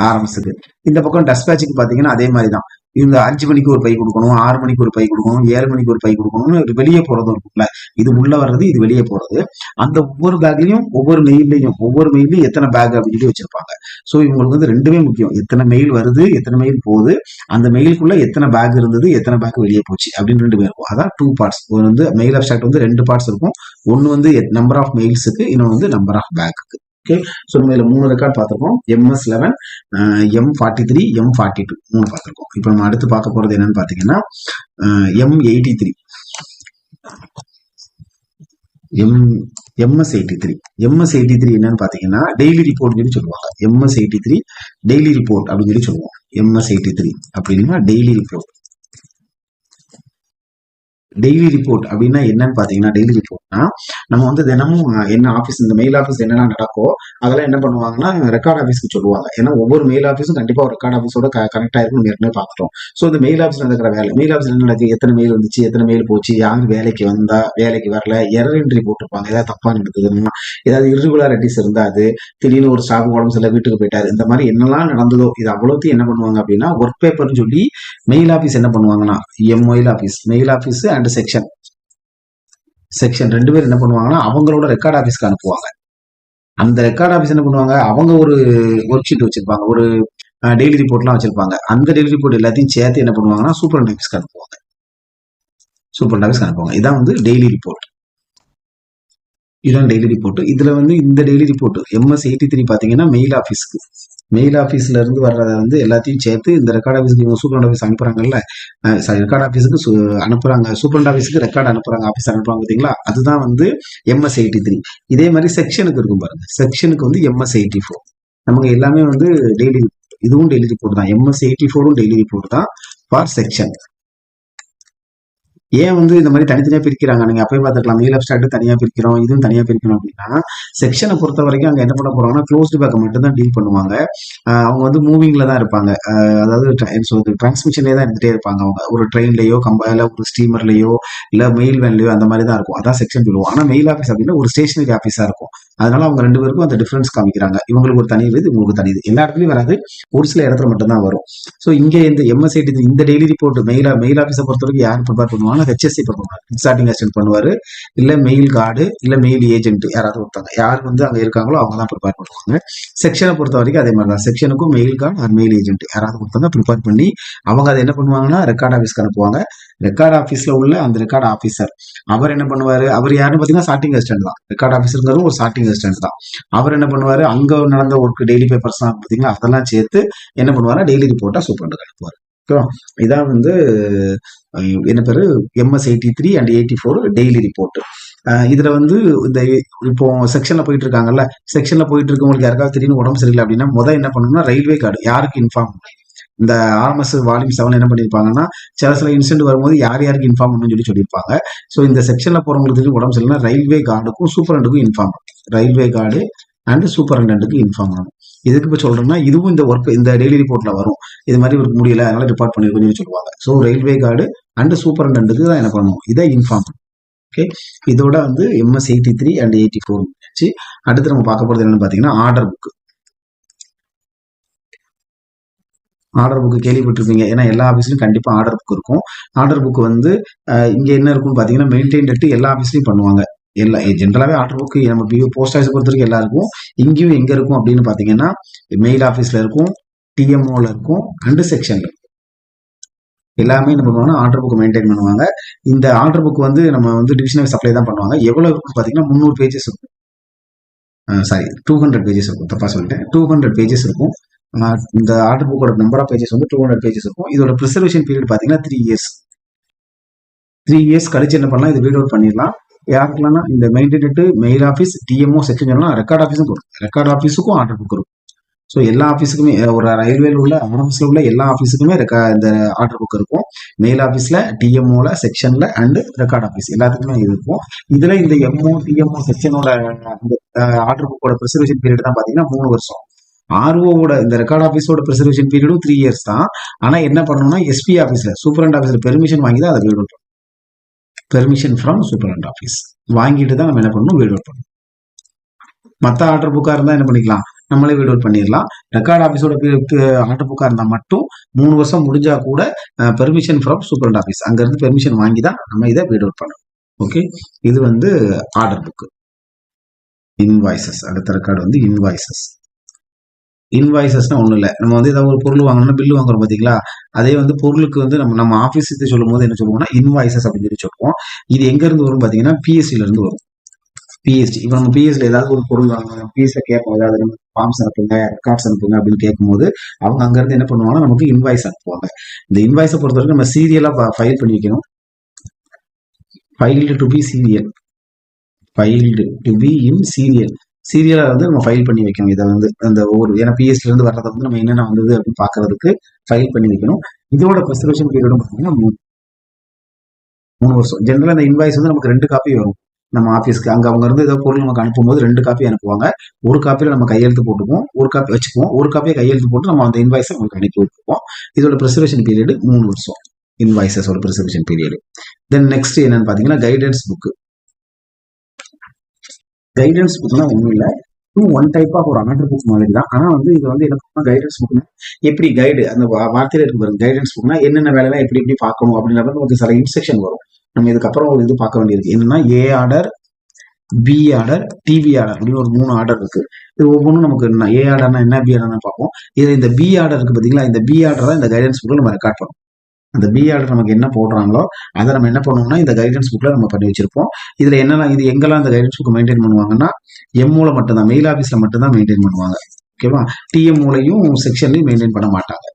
ஆரம்பிச்சது இந்த பக்கம் டஸ்பேச்சுக்கு பாத்தீங்கன்னா அதே மாதிரி தான் இந்த அஞ்சு மணிக்கு ஒரு பை கொடுக்கணும் ஆறு மணிக்கு ஒரு பை கொடுக்கணும் ஏழு மணிக்கு ஒரு பை கொடுக்கணும்னு வெளியே போறதும் இருக்கும்ல. இது உள்ள வர்றது இது வெளியே போறது. அந்த ஒவ்வொரு பேக்லயும் ஒவ்வொரு மெயிலையும் ஒவ்வொரு மெயிலையும் எத்தனை பேக் அப்படின்னு சொல்லி வச்சிருப்பாங்க. ஸோ இவங்களுக்கு வந்து ரெண்டுமே முக்கியம். எத்தனை மெயில் வருது எத்தனை மெயில் போகுது அந்த மெயிலுக்குள்ள எத்தனை பேக் இருந்தது எத்தனை பேக் வெளியே போச்சு அப்படின்னு ரெண்டு பேர் இருக்கும். அதான் டூ பார்ட்ஸ் ஒரு வந்து மெயில் அப்டாக்ட் வந்து ரெண்டு பார்ட்ஸ் இருக்கும். ஒன்னு வந்து நம்பர் ஆஃப் மெயில்ஸுக்கு இன்னொன்று வந்து நம்பர் ஆஃப் பேக்குக்கு ஓகே. ஸோ நம்ம இதில் மூணு ரெக்கார்ட் பார்த்துருக்கோம். M S eleven M forty three M forty two மூணு பார்த்துருக்கோம். இப்போ நம்ம அடுத்து பார்க்க போகிறது என்னன்னு பார்த்தீங்கன்னா M eighty three M M S eighty three M S eighty three என்னன்னு பார்த்தீங்கன்னா டெய்லி ரிப்போர்ட் சொல்லி சொல்லுவாங்க. M S eighty three daily report அப்படின்னு சொல்லி சொல்லுவோம். எம்எஸ் எயிட்டி த்ரீ அப்படின்னா டெய்லி ரிப்போர்ட் டெய்லி ரிப்போர்ட் அப்படின்னா என்னன்னு பாத்தீங்கன்னா டெய்லி ரிப்போர்ட்னா நம்ம வந்து தினமும் என்ன ஆஃபீஸ் இந்த மெயில் ஆஃபீஸ் என்னெல்லாம் நடக்கோ அதெல்லாம் என்ன பண்ணுவாங்கன்னா ரெக்கார்ட் ஆஃபீஸ்க்கு சொல்லுவாங்க. ஏன்னா ஒவ்வொரு மெயில் ஆஃபீஸும் கண்டிப்பா ஒரு ரெக்கார்ட் ஆஃபீஸோட கனெக்ட் ஆயிருக்கும் ஏற்கனவே பார்த்துட்டோம். ஸோ இந்த மெயில் ஆஃபீஸ் நடக்கிற வேலை மெயில் ஆஃபீஸ் என்ன நடக்குது? எத்தனை மெயில் வந்துச்சு? எத்தனை மெயில் போச்சு? யார் வேலைக்கு வந்தா வேலைக்கு வரல? எரர் என்ட்ரி போட்டிருப்பாங்க. ஏதாவது தப்பா நடந்ததுன்னா ஏதாவது irregularities இருந்தா அது திடீர்னு ஒரு ஸ்டாஃப் உடம்பு சில வீட்டுக்கு போயிட்டாரு. இந்த மாதிரி என்னெல்லாம் நடந்ததோ இது அவ்வளோத்தையும் என்ன பண்ணுவாங்க அப்படின்னா ஒர்க் பேப்பர்னு சொல்லி மெயில் ஆஃபீஸ் என்ன பண்ணுவாங்கன்னா M mail office mail office and section section ரெண்டு பேர் என்ன பண்ணுவாங்கன்னா அவங்களோட ரெக்கார்ட் ஆஃபீஸ்க்கு அனுப்புவாங்க. அந்த ரெக்கார்ட் ஆஃபீஸ் என்ன பண்ணுவாங்க? அவங்க ஒரு ஒர்க் ஷீட் வச்சிருப்பாங்க. ஒரு டெய்லி ரிப்போர்ட்லாம் வச்சிருப்பாங்க. அந்த டெய்லி ரிப்போர்ட் எல்லாத்தையும் சேர்த்து என்ன பண்ணுவாங்கன்னா சூப்பர் ஆஃபீஸ்க்கு அனுப்புவாங்க. சூப்பர் ஆஃபீஸ்க்கு அனுப்புவாங்க. இதான் வந்து டெய்லி ரிப்போர்ட் இதான் டெய்லி ரிப்போர்ட் இதுல வந்து இந்த daily report M S eighty three பாத்தீங்கன்னா மெயில் ஆஃபீஸ்க்கு மெயில் ஆஃபீஸ்ல இருந்து வர்றத வந்து எல்லாத்தையும் சேர்த்து இந்த ரெக்கார்ட் ஆஃபீஸ்க்கு இவங்க சூப்பர் ஆஃபீஸ் அனுப்புறாங்கல்ல சாரி ரெக்கார்ட் ஆஃபீஸுக்கு சு- அனுப்புறாங்க சூப்பர் ஆஃபீஸுக்கு ரெக்கார்ட் அனுப்புறாங்க ஆஃபீஸ் அனுப்புறாங்க பார்த்தீங்களா அதுதான் வந்து எம்எஸ் எயிட்டி த்ரீ இதே மாதிரி செக்ஷனுக்கு இருக்கும் பாருங்க. செக்ஷனுக்கு வந்து எம்எஸ் எயிட்டி ஃபோர் நமக்கு எல்லாமே வந்து டெய்லி இதுவும் டெய்லி ரிப்போர்ட் தான். எம்எஸ் எயிட்டி ஃபோரும் டெய்லி ரிப்போர்ட் தான் ஃபார் செக்ஷன் ஏன் வந்து இந்த மாதிரி தனித்தனியா பிரிக்கிறாங்க? நீங்க அப்பயே பார்த்துக்கலாம் மெயில் அப்டாக்ட் தனியா பிரிக்கிறோம் இதுவும் தனியா பிரிக்கணும் அப்படின்னா செக்ஷனை பொறுத்த வரைக்கும் அங்க என்ன பண்ண போறாங்கன்னா க்ளோஸ்டு பேக்கை மட்டும் தான் டீல் பண்ணுவாங்க அவங்க வந்து மூவிங்ல தான் இருப்பாங்க. அதாவது டிரான்ஸ்மிஷன்லேயே தான் இருந்துட்டே இருப்பாங்க அவங்க. ஒரு ட்ரெயின்லயோ இல்லை ஒரு ஸ்டீமர்லயோ இல்ல மெயில் வேன்லயோ அந்த மாதிரி தான் இருக்கும். அதான் செக்ஷன் சொல்லுவோம். ஆனா மெயில் ஆஃபீஸ் அப்படின்னா ஒரு ஸ்டேஷனரி ஆஃபீஸா இருக்கும். அதனால அவங்க ரெண்டு பேருக்கும் அந்த டிஃபரன்ஸ் காமிக்கிறாங்க. இவங்களுக்கு ஒரு தனி இது இவங்களுக்கு தனி இது. எல்லா இடத்துலயும் வராது. ஒரு சில இடத்துல மட்டும்தான் வரும். ஸோ இங்கே இந்த எம்எஸ்ஐடி இந்த டெய்லி ரிப்போர்ட் மெயில் மெயில் ஆஃபீஸை பொறுத்தவரைக்கும் யார் ப்ரிப்பேர் பண்ணுவாங்கன்னா ஹெச்எஸ்சி பண்ணுவாங்க ஸ்டார்டிங் அசிஸ்டன்ட் பண்ணுவார். இல்லை மெயில் கார்டு இல்லை மெயில் ஏஜென்ட் யாராவது ஒருத்தவங்க. யார் வந்து அங்கே இருக்காங்களோ அவங்க தான் ப்ரிப்பேர் பண்ணுவாங்க. செக்ஷனை பொறுத்த வரைக்கும் அதே மாதிரி தான் செக்ஷனுக்கும் mail guard or mail agent யாராவது ஒருத்தவங்க ப்ரிப்பேர் பண்ணி அவங்க அதை என்ன பண்ணுவாங்கன்னா ரெக்கார்ட் ஆஃபீஸ்க்கு அனுப்புவாங்க. ரெக்கார்ட் ஆஃபீஸ்ல உள்ள அந்த ரெக்கார்ட் ஆஃபீஸர் அவர் என்ன பண்ணுவாரு? அவர் யாருன்னு பாத்தீங்கன்னா ஸ்டார்டிங் அசிஸ்டன்ட் தான். ரெக்கார்ட் ஆஃபீஸருங்கிறது ஒரு ஸ்டார்டிங் அசிஸ்டன்ட் தான். அவர் என்ன பண்ணுவாரு? அங்க நடந்த ஒர்க் டெய்லி பேப்பர்ஸ் தான் பாத்தீங்களா அதெல்லாம் சேர்த்து என்ன பண்ணுவாரு டெய்லி ரிப்போர்ட்டா சூப்பர் அனுப்புவார் ஓகேவா இதான் வந்து என்ன பேரு? M S eighty three and eighty four daily report இதுல வந்து இந்த இப்போ செக்ஷன்ல போயிட்டு இருக்காங்கல்ல செக்ஷன்ல போயிட்டு இருக்கவங்களுக்கு யாருக்காவது திடீர்னு உடம்பு சரியில்லை அப்படின்னா முதல் என்ன பண்ணணும்னா ரயில்வே கார்டு யாருக்கு இன்ஃபார்ம் இந்த R M S volume seven என்ன பண்ணியிருப்பாங்கன்னா சில சில இன்சிடென்ட் வரும்போது யார் யாருக்கு இன்ஃபார்ம் பண்ணணும்னு சொல்லி சொல்லியிருப்பாங்க. ஸோ இந்த செக்ஷனில் போகிறவங்களுக்கு உடம்பு சரியில்லைனா ரயில்வே கார்டுக்கும் சூப்பரண்டுக்கும் இன்ஃபார்ம் ரயில்வே கார்டு அண்ட் சூப்பரண்டன்ட்டுக்கு இன்ஃபார்ம் பண்ணணும். இதுக்கு இப்போ சொல்றோம்னா இதுவும் இந்த ஒர்க் இந்த டெய்லி ரிப்போர்ட்டில் வரும். இது மாதிரி இவருக்கு முடியல அதனால ரிப்போர்ட் பண்ணிருக்கோம்னு சொல்லுவாங்க. ஸோ ரயில்வே கார்டு அண்ட் சூப்பரண்டன்ட்டுக்கு தான் என்ன பண்ணணும்? இதை இன்ஃபார்ம் பண்ணணும். ஓகே இதோட வந்து MS eighty three and eighty four அடுத்து நம்ம பார்க்க போகிறது என்னன்னு பார்த்தீங்கன்னா ஆர்டர் புக் ஆர்டர் புக் கேள்விப்பட்டிருப்பீங்க. ஏன்னா எல்லா ஆஃபீஸ்லையும் கண்டிப்பாக ஆர்டர் புக் இருக்கும். ஆர்டர் புக் வந்து இங்கே என்ன இருக்கும்னு பார்த்தீங்கன்னா மெயின்டைன் டெட்டு எல்லா ஆஃபீஸ்லையும் பண்ணுவாங்க. எல்லா ஜென்ரலாகவே ஆர்டர் புக் நம்ம பிஓ போஸ்ட் ஆஃபீஸ் பொறுத்த வரைக்கும் எல்லாருக்கும் இங்கேயும் எங்கே இருக்கும் அப்படின்னு பார்த்தீங்கன்னா மெயில் ஆஃபீஸில் இருக்கும் டிஎம்ஓவில் இருக்கும் அண்டு செக்ஷனில் எல்லாமே என்ன பண்ணுவாங்கன்னா ஆர்டர் புக் மெயின்டைன் பண்ணுவாங்க. இந்த ஆர்டர் புக் வந்து நம்ம வந்து டிவிஷனல் சப்ளை தான் பண்ணுவாங்க. எவ்வளோ இருக்குன்னு பார்த்தீங்கன்னா முந்நூறு பேஜஸ் இருக்கும். சாரி டூ ஹண்ட்ரட் பேஜஸ் இருக்கும். தப்பா சொல்லிட்டேன். டூ ஹண்ட்ரட் பேஜஸ் இருக்கும். இந்த ஆர்டர் புக்கோட நம்பர் ஆஃப் பேஜஸ் வந்து டூ ஹண்ட்ரட் பேஜஸ் இருக்கும். இதோட ப்ரிசர்வேஷன் பீரியட் பார்த்தீங்கன்னா த்ரீ இயர்ஸ் த்ரீ இயர்ஸ் கழிச்சு என்ன பண்ணலாம்? இது ரீட் அவுட் பண்ணிடலாம் யாருக்குலாம் இந்த maintained mail office TMO section record ஆஃபீஸும் கொடுக்கும். ரெக்கார்ட் ஆஃபீஸுக்கும் ஆர்டர் புக் இருக்கும். ஸோ எல்லா ஆஃபீஸுக்குமே ஒரு ரயில்வேல உள்ள ஆஃபீஸில் உள்ள எல்லா ஆஃபீஸுக்குமே ரெக்கா இந்த ஆர்டர் புக் இருக்கும். மெயில் ஆஃபீஸில் டிஎம்ஓவில் செக்ஷனில் அண்ட் ரெக்கார்ட் ஆஃபீஸ் எல்லாத்துக்குமே இது இருக்கும். இதில் இந்த எம்ஓ டிஎம்ஓ செக்ஷனோட அந்த ஆர்டர் புக்கோட ப்ரிசர்வேஷன் பீரியட் தான் பார்த்தீங்கன்னா மூணு வருஷம். ஆர்ஓவோட இந்த ரெக்கார்ட் ஆஃபீஸோட ப்ரிசர்வேஷன் பீரியடும் த்ரீ இயர்ஸ் தான். ஆனால் என்ன பண்ணணும்னா எஸ்பி ஆஃபீஸில் சூப்பரண்ட் ஆஃபீஸில் பெர்மிஷன் வாங்கி தான் அதை weed out permission from superintendent office வாங்கிட்டு தான் நம்ம என்ன பண்ணணும்? வீடு அவுட் பண்ணணும். மற்ற ஆர்டர் புக்காக இருந்தால் என்ன பண்ணிக்கலாம்? நம்மளே வீடு அவுட் பண்ணிடலாம். ரெக்கார்ட் ஆஃபீஸோட ஆர்டர் புக்காக இருந்தால் மட்டும் மூணு வருஷம் முடிஞ்சா கூட பெர்மிஷன் ஃப்ரம் சூப்பரண்ட் ஆஃபீஸ் அங்கேருந்து பெர்மிஷன் வாங்கி தான் நம்ம இதை வீடு அவுட் பண்ணணும். ஓகே இது வந்து ஆர்டர் புக்கு இன்வாய்சஸ் அடுத்த ரெக்கார்டு வந்து இன்வாய்சஸ் இன்வாய்சஸ்னா ஒன்றும் இல்லை. நம்ம வந்து ஏதாவது ஒரு பொருள் வாங்கணும்னா பில்லு வாங்குறோம் பார்த்தீங்களா அதே வந்து பொருளுக்கு வந்து நம்ம நம்ம ஆஃபீஸ் சொல்லும் போது என்ன சொல்லுவோம்னா இன்வாய்சஸ் அப்படின்னு சொல்லி சொல்லுவோம். இது எங்கேருந்து வரும் பார்த்தீங்கன்னா பிஎஸ்சில இருந்து வரும். பிஎஸ்டி இப்போ நம்ம பிஎஸ்ல ஏதாவது ஒரு பொருள் வாங்கணும். பிஎஸ்ல கேட்போம். ஏதாவது ஃபார்ம்ஸ் அனுப்புங்க ரெக்கார்ட்ஸ் அனுப்புங்க அப்படின்னு கேட்கும்போது அவங்க அங்கேருந்து என்ன பண்ணுவாங்கன்னா நமக்கு இன்வாய்ஸ் அனுப்புவாங்க. இந்த இன்வாய்ஸை பொறுத்த வரைக்கும் நம்ம சீரியலாக ஃபைல் பண்ணி வைக்கணும். Filed to be serial filed to be in serial சீரியலாக வந்து நம்ம ஃபைல் பண்ணி வைக்கணும். இதை வந்து அந்த ஒவ்வொரு ஏன்னா பிஎஸ்ல இருந்து வர்றதை வந்து நம்ம என்னென்ன வந்தது அப்படின்னு பார்க்கறதுக்கு ஃபைல் பண்ணி வைக்கணும். இதோட ப்ரெசர்வேஷன் பீரியடும் பார்த்தீங்கன்னா மூணு மூணு வருஷம். ஜென்ரலாக அந்த இன்வாய்ஸ் வந்து நமக்கு ரெண்டு காப்பி வரும். நம்ம ஆஃபீஸ்க்கு அங்கே அவங்க இருந்து ஏதாவது பொருள் நமக்கு அனுப்பும்போது ரெண்டு காப்பி அனுப்புவாங்க. ஒரு காப்பியில் நம்ம கையெழுத்து போட்டுக்குவோம். ஒரு காப்பி வச்சுக்குவோம். ஒரு காப்பியை கையெழுத்து போட்டு நம்ம அந்த இன்வாய்ஸை உங்களுக்கு அனுப்பி விட்டுருப்போம் இதோட ப்ரிசர்வேஷன் பீரியட் மூணு வருஷம். இன்வாய்ஸஸோட ப்ரிசர்வேஷன் பீரியட் தென் நெக்ஸ்ட் என்னன்னு பார்த்தீங்கன்னா கைடன்ஸ் புக்கு கைடன்ஸ் புக்னா ஒன்றும் இல்லை. ஒன் டைப் ஆஃப் ஒரு அனடர் புக் மாதிரி தான் ஆனால் வந்து இது வந்து என்ன கைடன்ஸ் புக்னா எப்படி கைடு அந்த வா- வார்த்தையில இருக்கு பாருங்க. கைடன்ஸ் புக்னா என்னென்ன வேலையெல்லாம் எப்படி எப்படி பார்க்கணும் அப்படின்றது நமக்கு சில இன்ஸ்ட்ரக்ஷன் வரும். நம்ம இதுக்கப்புறம் ஒரு இது பார்க்க வேண்டியிருக்கு. என்னன்னா A order B order TV order அப்படின்னு ஒரு மூணு ஆர்டர் இருக்கு. இது ஒவ்வொன்றும் நமக்கு என்ன? ஏ ஆர்டர்னா என்ன? பி ஆர்டர்னா பார்ப்போம். இது இந்த பி ஆர்டர் இருக்கு பார்த்தீங்களா இந்த பி ஆர்டர் தான் இந்த கைடன்ஸ் புக்கில் நம்ம ரெக்கார்ட் பண்ணோம் அந்த பி ஆர்டர் நமக்கு என்ன போடுறாங்களோ அதை நம்ம என்ன பண்ணுவோம்னா இந்த கைடன்ஸ் புக்கில் நம்ம பண்ணி வச்சிருப்போம். இதில் என்னெல்லாம் இது எங்கெல்லாம் இந்த கைடன்ஸ் புக் மெயின்டைன் பண்ணுவாங்கன்னா எம்ஓவில் மட்டும்தான் மெயில் ஆஃபீஸில் மட்டும்தான் மெயின்டைன் பண்ணுவாங்க. ஓகேவா டிஎம்ஓலையும் செக்ஷன்லையும் மெயின்டைன் பண்ண மாட்டாங்க.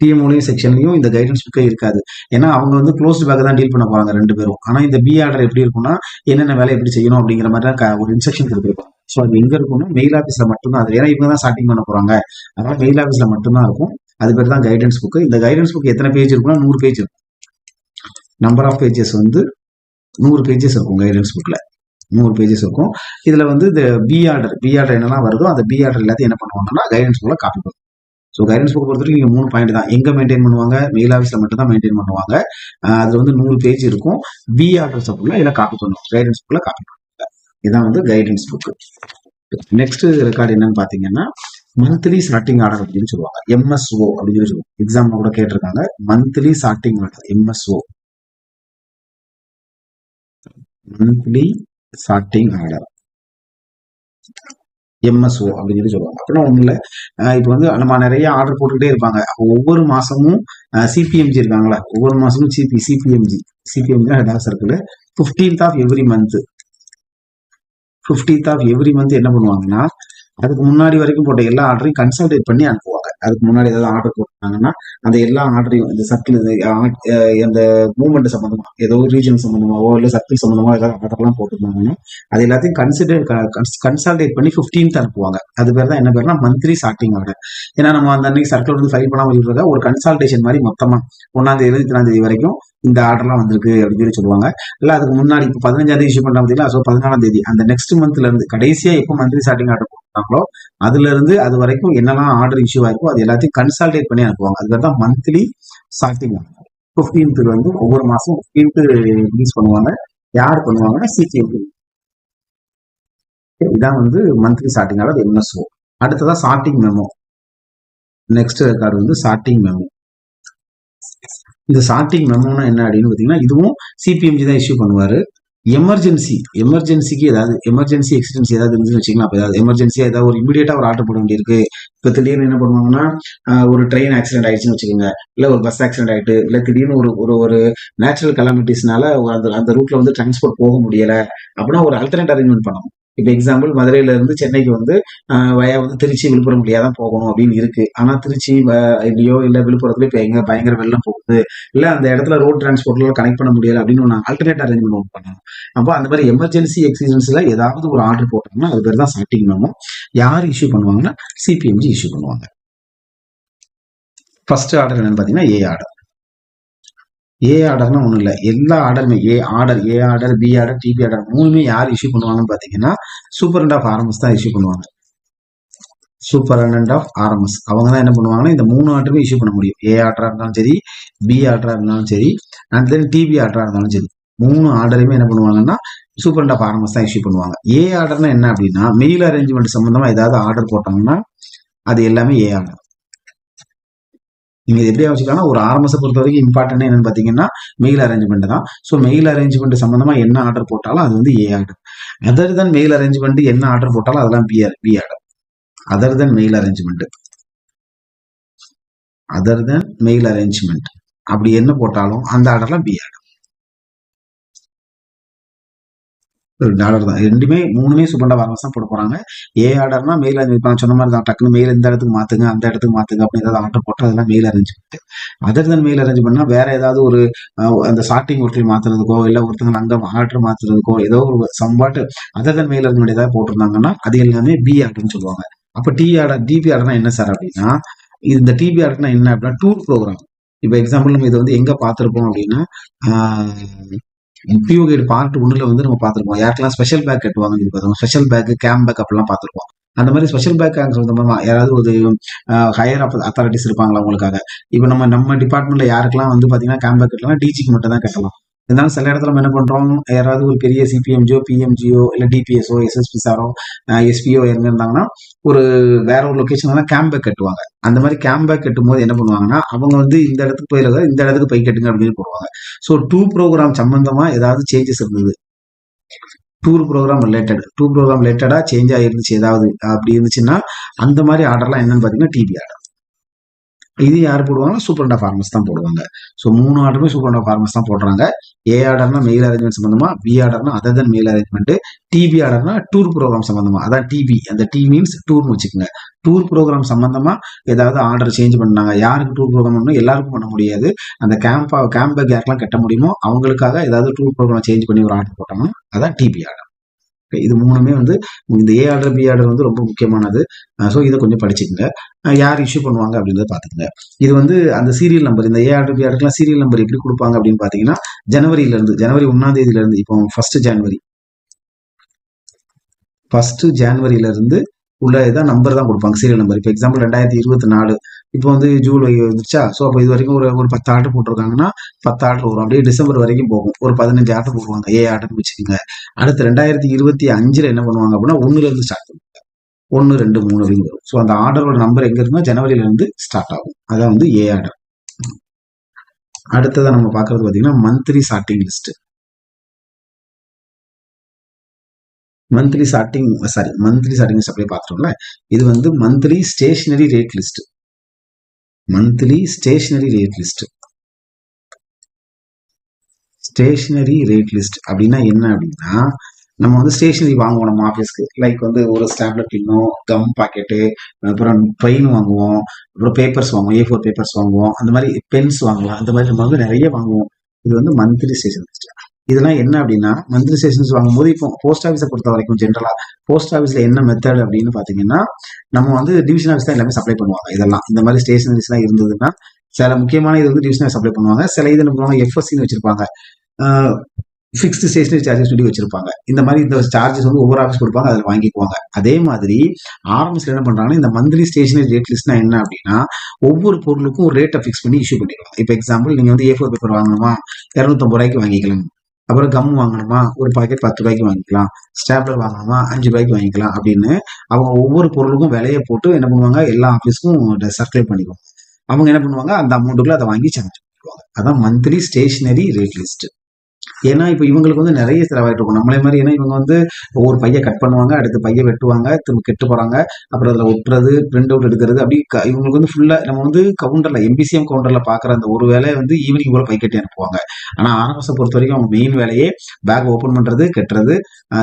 டிஎம்ஓலையும் செக்ஷன்லையும் இந்த கைடன்ஸ் புக்கே இருக்காது. ஏன்னா அவங்க வந்து க்ளோஸ்ட் பேக் தான் டீல் பண்ண போகிறாங்க ரெண்டு பேரும். ஆனால் இந்த பி ஆர்டர் எப்படி இருக்கும்னா என்னென்ன வேலை எப்படி செய்யணும் அப்படிங்கிற மாதிரி தான் க- ஒரு இன்ஸ்ட்ரக்ஷன் கொடுத்துருப்பாங்க. ஸோ அது எங்கே இருக்கும்னா மெயில் ஆஃபீஸில் மட்டும்தான் அது ஏன்னா இவங்க தான் ஸ்டார்டிங் பண்ண போகிறாங்க அதனால் மெயில் ஆஃபீஸில் மட்டும்தான் இருக்கும். அது பேர் தான் கைடன்ஸ் புக்கு இந்த கைடன்ஸ் புக் எத்தனை பேஜ் இருக்கும்னா நூறு பேஜ் இருக்கும். நம்பர் ஆஃப் பேஜஸ் வந்து நூறு பேஜஸ் இருக்கும் கைடன்ஸ் புக்கில் நூறு பேஜஸ் இருக்கும். இதில் வந்து இந்த பி ஆர்டர் பி ஆர்டர் என்னெல்லாம் வருதோ அந்த பி ஆர்டர் எல்லாத்தையும் என்ன பண்ணுவாங்கன்னா கைடன்ஸ் புக்கில் காப்பி ஸோ கைடன்ஸ் புக் பொறுத்தவரைக்கும் மூணு பாயிண்ட் தான். எங்கே மெயின்டைன் பண்ணுவாங்க? மெயில் ஆஃபீஸில் மட்டும் தான் மெயின்டைன் பண்ணுவாங்க. அது வந்து நூறு பேஜ் இருக்கும். பி ஆர்டர்ஸ் ஃபுல்லா இதில் காப்பி பண்ணுவோம் கைடன்ஸ் புக்கில் காப்பி பண்ணுவாங்க. இதான் வந்து கைடன்ஸ் புக்கு நெக்ஸ்ட் ரெக்கார்டு என்னன்னு பார்த்தீங்கன்னா மந்த்லி ஸ்டார்டிங் ஆர்டர் அப்படின்னு சொல்லுவாங்க. எம்எஸ்ஓ அப்படின்னு சொல்லி சொல்லுவாங்க. எக்ஸாம்ல கூட கேட்டிருக்காங்க. Monthly starting order MSO monthly starting order MSO அப்படின்னு சொல்லி சொல்லுவாங்க. அப்படின்னா ஒன்றும் இல்லை. இப்போ வந்து நம்ம நிறைய ஆர்டர் போட்டுக்கிட்டே இருப்பாங்க. ஒவ்வொரு மாசமும் சிபிஎம்ஜி இருக்காங்களா? ஒவ்வொரு மாசமும் CP CPMG CPMG head of circle fifteenth of every month fifteenth of every month என்ன பண்ணுவாங்கன்னா அதுக்கு முன்னாடி வரைக்கும் போட்ட எல்லா ஆர்டரையும் கன்சல்டேட் பண்ணி அனுப்புவாங்க அதுக்கு முன்னாடி ஏதாவது ஆர்டர் போட்டாங்கன்னா அந்த எல்லா ஆர்டரையும் இந்த சர்க்கிள் அந்த மூவ்மெண்ட் சம்மந்தமா ஏதோ ஒரு ரீஜன் சம்மந்தமாவோ இல்லை சர்க்கிள் சம்மந்தமாக ஏதாவது ஆர்டர்லாம் போட்டிருந்தாங்கன்னா அது எல்லாத்தையும் கன்சிடர் கன்சல்டேட் பண்ணி 15th அனுப்புவாங்க அது பேர் தான் என்ன பேர்னா மந்த்லி ஸ்டார்டிங் ஆர்டர் ஏன்னா நம்ம அந்த அன்னைக்கு சர்க்கிள் வந்து ஃபைல் பண்ணாமல் இருக்கிறத ஒரு கன்சல்டேஷன் மாதிரி மொத்தமாக ஒன்னாம் தேதி இத்தனாம் தேதி வரைக்கும் இந்த ஆர்டர்லாம் வந்திருக்கு அப்படின்னு சொல்லி சொல்லுவாங்க. இல்லை அதுக்கு முன்னாடி இப்போ பதினஞ்சாம் தேதி இஷ்யூ பண்ணாம தெரியல ஸோ பதினாலாம் தேதி அந்த நெக்ஸ்ட் மந்த்ல இருந்து கடைசியாக எப்போ மந்த்லி ஸ்டார்டிங் ஆர்டர் போட்டாங்களோ அதுல இருந்து அது வரைக்கும் என்னெல்லாம் ஆர்டர் இஷ்யூ ஆயிருக்கோ அது எல்லாத்தையும் கன்சால்டேட் பண்ணி அனுப்புவாங்க. அது தான் மந்த்லி ஸ்டார்டிங் ஆர்டர் வந்து ஒவ்வொரு மாசம் ஃபிஃப்டீன்த்து ரிலீஸ் பண்ணுவாங்க. யார் பண்ணுவாங்கன்னா சிபிஎம் இதான் வந்து மந்த்லி ஸ்டார்டிங் ஆர்டர் எம்எஸ்ஓ அடுத்ததா சார்ட்டிங் மெமோ நெக்ஸ்ட் ரெக்கார்டு வந்து சார்ட்டிங் மெமோ இந்த ஸ்டார்டிங் மெமோனா என்ன அப்படின்னு பார்த்தீங்கன்னா இதுவும் சிபிஎம்ஜி தான் இஷ்யூ பண்ணுவாரு. எமர்ஜென்சி எமர்ஜென்சிக்கு ஏதாவது எமர்ஜென்சி எக்ஸிடென்சி ஏதாவது இருந்துச்சுன்னு வச்சுக்கலாம் அப்போ ஏதாவது எமர்ஜென்சியாக ஏதாவது ஒரு இமீடியட்டாக ஒரு ஆர்டர் போட வேண்டியிருக்கு. இப்போ திடீர்னு என்ன பண்ணுவாங்கன்னா ஒரு ட்ரெயின் ஆக்சிடென்ட் ஆயிடுச்சுன்னு வச்சுக்கோங்க. இல்லை ஒரு பஸ் ஆக்சிடென்ட் ஆகிட்டு இல்லை திடீர்னு ஒரு ஒரு ஒரு நேச்சுரல் கலாமிட்டிஸ்னால அந்த அந்த ரூட்ல வந்து டிரான்ஸ்போர்ட் போக முடியலை. அப்படின்னா ஒரு அல்டர்னேட் அரேஞ்ச்மெண்ட் பண்ணணும். இப்போ எக்ஸாம்பிள் மதுரையில இருந்து சென்னைக்கு வந்து வயா வந்து திருச்சி விழுப்புரம் வழியா தான் போகணும் அப்படின்னு இருக்கு. ஆனா திருச்சி வ- இல்லையோ இல்ல விழுப்புரத்துல இப்ப எங்க பயங்கர வெள்ளம் போகுது. இல்ல அந்த இடத்துல ரோட் டிரான்ஸ்போர்ட்லாம் கனெக்ட் பண்ண முடியல அப்படின்னு ஒன்று ஆல்டர்னேட் அரேஞ்ச்மெண்ட் ஒன்று பண்ணணும். அப்போ அந்த மாதிரி எமர்ஜென்சி எக்ஸிடென்ஸ்ல ஏதாவது ஒரு ஆர்டர் போட்டோம்னா அது பேர் தான் சார்ட்டிங் மெமோ யார் இஷ்யூ பண்ணுவாங்கன்னா சிபிஎம்ஜி இஷ்யூ பண்ணுவாங்க. ஃபர்ஸ்ட் ஆர்டர் என்னன்னு பாத்தீங்கன்னா ஏ ஆர்டர் ஏ ஆர்டர்னா ஒன்றும் இல்லை. எல்லா ஆர்டருமே A order A order B order TB order மூணுமே யார் இஷ்யூ பண்ணுவாங்கன்னு பார்த்தீங்கன்னா சூப்பரண்ட் ஆஃப் ஆர்எம்எஸ் தான் இஷ்யூ பண்ணுவாங்க. சூப்பர் அண்ட் ஆஃப் ஆர்எம்எஸ் அவங்க தான் என்ன பண்ணுவாங்கன்னா இந்த மூணு ஆர்டருமே இஷ்யூ பண்ண முடியும். ஏ ஆர்டரா இருந்தாலும் சரி பி ஆர்டரா இருந்தாலும் சரி அண்ட் தென் டிபி ஆர்டரா இருந்தாலும் சரி. மூணு ஆர்டருமே என்ன பண்ணுவாங்கன்னா சூப்பரண்ட் ஆஃப் ஆர்எம்எஸ் தான் இஷ்யூ பண்ணுவாங்க. ஏ ஆர்டர்னா என்ன அப்படின்னா மெயில் அரேஞ்ச்மெண்ட் சம்பந்தமா ஏதாவது ஆர்டர் போட்டாங்கன்னா அது எல்லாமே ஏ ஆர்டர் நீங்க எப்படி வச்சுக்கலாம் ஒரு ஆர்எம்எஸ் பொறுத்த வரைக்கும் இம்பார்ட்டன்ட் என்னன்னு பாத்தீங்கன்னா மெயில் அரேஞ்ச்மெண்ட் தான். ஸோ மெயில் அரேஞ்ச்மெண்ட் சம்பந்தமா என்ன ஆர்டர் போட்டாலும் அது வந்து A order other than mail arrangement என்ன ஆர்டர் போட்டாலும் அதெல்லாம் B R B order other than mail arrangement other than mail arrangement அப்படி என்ன போட்டாலும் அந்த ஆர்டர்லாம் பி ஆர்டர் ரெண்டு ஆர்டர் தான். ரெண்டுமே மூணுமே சூப்பர்டா வாரம்ஸ் தான் போட போறாங்க. ஏ ஆர்டர்னா மெயில் அரேஞ்ச் நான் சொன்ன மாதிரி தான். டக்குன்னு மெயில் இந்த இடத்துக்கு மாத்துங்க அந்த இடத்துக்கு மாத்துங்க அப்படின்னு ஏதாவது ஆர்டர் போட்டு அதெல்லாம் மெயில் அரேஞ்ச் பண்ணிட்டு அதர் தன் மெயில் அரேஞ்ச் பண்ணா வேற ஏதாவது ஒரு அந்த சார்ட்டிங் ஒருத்தர் மாத்துறதுக்கோ இல்ல ஒருத்தங்க அங்க ஆர்டர் மாத்துறதுக்கோ ஏதோ ஒரு சம்பாட்டு அதர் தன் மெயில் அரேஞ்ச் ஏதாவது போட்டிருந்தாங்கன்னா அது எல்லாமே பி ஆர்டர்னு சொல்லுவாங்க. அப்ப டி ஆர்டர் டிபி ஆர்டர்னா என்ன சார் அப்படின்னா இந்த டிபி ஆர்டர்னா என்ன அப்படின்னா டூர் ப்ரோக்ராம் இப்போ எக்ஸாம்பிள் நம்ம இதை வந்து எங்க பார்த்திருப்போம் அப்படின்னா பியூ கைடு பார்ட் ஒன்றில் வந்து நம்ம பார்த்துருப்போம். யாருக்கெல்லாம் ஸ்பெஷல் பேக் கட்டுவாங்க சொல்லி பார்த்தோம் ஸ்பெஷல் பேக் கேம் பேக் அப்படிலாம் பார்த்துருப்போம். அந்த மாதிரி ஸ்பெஷல் பேக் சம்மந்தமாக யாராவது ஒரு ஹையர் அத்தாரிட்டிஸ் இருப்பாங்களா உங்களுக்காக? இப்போ நம்ம நம்ம டிபார்ட்மெண்ட்டில் யாருக்கெல்லாம் வந்து பாத்தீங்கன்னா கேம் பேக் கட்டலாம் டிஜிக்கு மட்டும் தான் கட்டலாம். இருந்தாலும் சில இடத்துல நம்ம என்ன பண்றோம் யாராவது ஒரு பெரிய சிபிஎம்ஜியோ பிஎம்ஜியோ இல்ல டிபிஎஸ்ஓ எஸ்எஸ்பி சாரோ எஸ்பிஓ எங்கே இருந்தாங்கன்னா ஒரு வேற ஒரு லொகேஷன்ல கேம்பேக் கட்டுவாங்க அந்த மாதிரி கேம்பேக் கட்டும் போது என்ன பண்ணுவாங்கன்னா அவங்க வந்து இந்த இடத்துக்கு போயிருக்க இந்த இடத்துக்கு போய் கட்டுங்க அப்படின்னு போடுவாங்க ஸோ டூ ப்ரோக்ராம் சம்பந்தமா ஏதாவது சேஞ்சஸ் இருந்தது tour programme related to programme ரிலேட்டடா சேஞ்ச் ஆயிருந்துச்சு ஏதாவது அப்படி இருந்துச்சுன்னா அந்த மாதிரி ஆர்டர்லாம் என்னன்னு பாத்தீங்கன்னா டிபி ஆர்டர் இது யார் போடுவாங்க? சூப்பர்டா ஃபார்மஸ் தான் போடுவாங்க. ஸோ மூணு ஆர்டருமே அண்டா ஃபார்மஸ் தான் போடுறாங்க. ஏ ஆர்டர்னா மெயில் அரேஞ்ச்மெண்ட் சம்பந்தமா B ஆர்டர்னா other than mail arrangement TB ஆர்டர்னா tour program சம்பந்தமா. அதான் டிபி அந்த டி மீன்ஸ் டூர்னு வச்சுக்கோங்க. டூர் ப்ரோக்ராம் சம்பந்தமா ஏதாவது ஆர்டர் சேஞ்ச் பண்ணாங்க. யாருக்கு டூர் ப்ரோக்ராம் பண்ணணும் எல்லாருக்கும் பண்ண முடியாது. அந்த கேம்ப் கேம்ப் பேக் யாருக்கெல்லாம் கட்ட முடியுமோ அவங்களுக்காக ஏதாவது டூர் ப்ரோக்ராம் சேஞ்ச் பண்ணி ஒரு ஆர்டர் போட்டோம்னா அதான் டிபி ஆர்டர் இது மூணுமே வந்து இந்த ஏ ஆர்டர் பி ஆர்டர் வந்து ரொம்ப முக்கியமானது. ஸோ இதை கொஞ்சம் படிச்சுக்கங்க. யார் இஷ்யூ பண்ணுவாங்க அப்படின்றத பார்த்துக்கங்க. இது வந்து அந்த சீரியல் நம்பர் இந்த ஏ ஆர்டர் பி ஆர்டர்லாம் சீரியல் நம்பர் எப்படி கொடுப்பாங்க அப்படின்னு பார்த்தீங்கன்னா ஜனவரியில இருந்து ஜனவரி ஒன்றாம் தேதியிலேருந்து இப்போ ஃபர்ஸ்ட் ஜனவரி ஃபர்ஸ்ட் ஜான்வரியிலேருந்து உள்ள இதான் நம்பர் தான் கொடுப்பாங்க சீரியல் நம்பர் இப்போ எக்ஸாம்பிள் ரெண்டாயிரத்தி இருபத்தி நாலு. இப்போ வந்து ஜூலை வந்துருச்சா? ஸோ அப்போ இது வரைக்கும் ஒரு ஒரு பத்து ஆர்டர் போட்டிருக்காங்கன்னா பத்து ஆர்டர் வரும். அப்படியே டிசம்பர் வரைக்கும் போகும். ஒரு பதினஞ்சு ஆர்டர் போடுவாங்க. ஏ ஆர்டர்னு வச்சுக்கோங்க. அடுத்து ரெண்டாயிரத்தி இருபத்தி அஞ்சில் என்ன பண்ணுவாங்க அப்படின்னா ஒன்றுலேருந்து இருந்து ஸ்டார்ட் பண்ணுவாங்க. ஒன்று ரெண்டு மூணு அப்படின்னு வரும். ஸோ அந்த ஆர்டரோட நம்பர் எங்கே இருக்குன்னா ஜனவரியிலேருந்து ஸ்டார்ட் ஆகும். அதான் வந்து ஏ ஆர்டர் அடுத்ததான் நம்ம பார்க்கறது பார்த்தீங்கன்னா monthly starting list monthly charting sorry monthly starting list அப்படியே பார்த்துருவோம்ல இது வந்து monthly stationery rate list monthly stationery rate list stationery rate list அப்படின்னா என்ன அப்படின்னா நம்ம வந்து ஸ்டேஷனரி வாங்குவோம் நம்ம ஆஃபீஸ்க்கு லைக் வந்து ஒரு ஸ்டாம்ப்ல பின்னோ கம் பாக்கெட்டு அப்புறம் ட்ரெயின் வாங்குவோம் அப்புறம் பேப்பர்ஸ் வாங்குவோம் ஏ ஃபோர் பேப்பர்ஸ் வாங்குவோம் அந்த மாதிரி பென்ஸ் வாங்கலாம் அந்த மாதிரி நம்ம வந்து நிறைய வாங்குவோம். இது வந்து மந்த்லி ஸ்டேஷனரி லிஸ்ட் இதெல்லாம் என்ன அப்படின்னா மந்த்லி ஸ்டேஷன்ஸ் வாங்கும்போது இப்போ போஸ்ட் ஆஃபீஸை பொறுத்த வரைக்கும் ஜென்ரலா போஸ்ட் ஆஃபீஸ்ல என்ன மெத்தட் அப்படின்னு பாத்தீங்கன்னா நம்ம வந்து டிவிஷன் ஆஃபீஸ் தான் எல்லாமே சப்ளை பண்ணுவாங்க இதெல்லாம். இந்த மாதிரி ஸ்டேஷனரிஸ் எல்லாம் இருந்ததுன்னா சில முக்கியமான இது வந்து டிவிஷன் சப்ளை பண்ணுவாங்க. சில இது என்ன பண்ணுவாங்க எஃப்எஸ்சின்னு வச்சிருப்பாங்க. ஃபிக்ஸ்டு ஸ்டேஷனரி சார்ஜஸ் சொல்லி வச்சிருப்பாங்க. இந்த மாதிரி இந்த சார்ஜஸ் வந்து ஒவ்வொரு ஆஃபீஸ் கொடுப்பாங்க அதில் வாங்கிக்குவாங்க. அதே மாதிரி ஆரம்பிச்சில் என்ன பண்ணுறாங்கன்னா இந்த மந்த்லி ஸ்டேஷனரி ரேட் லிஸ்ட்னா என்ன அப்படின்னா ஒவ்வொரு பொருளுக்கும் ரேட்டை ஃபிக்ஸ் பண்ணி இஷ்யூ பண்ணிடுவாங்க. இப்போ எக்ஸாம்பிள் நீங்கள் வந்து ஏ ஃபோர் பேப்பர் வாங்கணுமா? இரநூத்தம்பது ரூபாய்க்கு வாங்கிக்கலாம். அப்புறம் கம் வாங்கணுமா? ஒரு பாக்கெட் பத்து ரூபாய்க்கு வாங்கிக்கலாம். ஸ்டாப்லர் வாங்கணுமா? அஞ்சு ரூபாய்க்கு வாங்கிக்கலாம் அப்படின்னு அவங்க ஒவ்வொரு பொருளுக்கும் விலையை போட்டு என்ன பண்ணுவாங்க? எல்லா ஆஃபீஸ்க்கும் சர்க்குலேட் பண்ணிக்குவாங்க. அவங்க என்ன பண்ணுவாங்க? அந்த அமௌண்ட்டுக்குள்ள அதை வாங்கி சார்ஜ் பண்ணுவாங்க அதான் மந்த்லி ஸ்டேஷனரி ரேட் லிஸ்ட் ஏன்னா இப்போ இவங்களுக்கு வந்து நிறைய செலவாயிட்டு இருக்கும். நம்மளே மாதிரி ஏன்னா இவங்க வந்து ஒவ்வொரு பைய கட் பண்ணுவாங்க அடுத்து பைய வெட்டுவாங்க திரும்ப கெட்டு போகிறாங்க அப்புறம் அதில் ஒட்டுறது பிரிண்ட் அவுட் எடுக்கிறது அப்படி க- இவங்களுக்கு வந்து ஃபுல்லாக நம்ம வந்து கவுண்டரில் எம்பிசிஎம் கவுண்டரில் பார்க்குற அந்த ஒரு வேலையை வந்து ஈவினிங் போல் பை கட்டி அனுப்புவாங்க. ஆனால் ஆர்எம்எஸ் பொறுத்த வரைக்கும் அவங்க மெயின் வேலையே பேக் ஓப்பன் பண்ணுறது கட்டுறது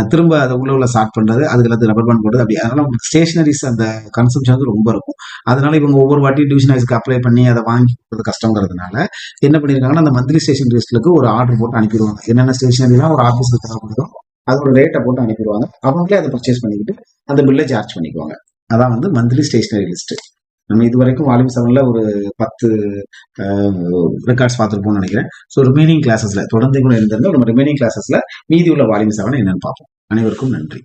திரும்ப அதை உள்ள உள்ள ஸ்டார்ட் பண்ணுறது அதுக்கு எல்லாத்தையும் ரப்பர் பேண்ட் போடுறது அப்படி. அதனால் உங்களுக்கு ஸ்டேஷனரிஸ் அந்த கன்சம்ஷன் வந்து ரொம்ப இருக்கும். அதனால் இவங்க ஒவ்வொரு வாட்டி டிவிஷன் ஆஃபீஸ்க்கு அப்ளை பண்ணி அதை வாங்கி கொடுக்கறது கஷ்டங்கிறதுனால என்ன பண்ணியிருக்காங்கன்னா அந்த மந்த்லி ஸ்டேஷன் லிஸ்ட்லுக்கு ஒரு ஆர்டர் போட்டு அனுப்பிடுவாங்க. என்னென்ன ஸ்டேஷனரிலாம் ஒரு ஆஃபீஸில் தேவைப்படுதோ அதோட ரேட்டை போட்டு அனுப்பிடுவாங்க. அவங்களே அதை பர்ச்சேஸ் பண்ணிக்கிட்டு அந்த பில்லை சார்ஜ் பண்ணிக்குவாங்க. அதான் வந்து மந்த்லி ஸ்டேஷனரி லிஸ்ட்டு நம்ம இது வரைக்கும் வால்யூம் செவனில் ஒரு பத்து ரெக்கார்ட்ஸ் பார்த்துருப்போம்னு நினைக்கிறேன். ஸோ ரிமைனிங் கிளாஸஸில் தொடர்ந்து கூட இருந்திருந்தால் நம்ம ரிமைனிங் கிளாஸஸில் மீதி உள்ள வால்யூம் செவன் என்னன்னு பார்ப்போம். அனைவருக்கும் நன்றி.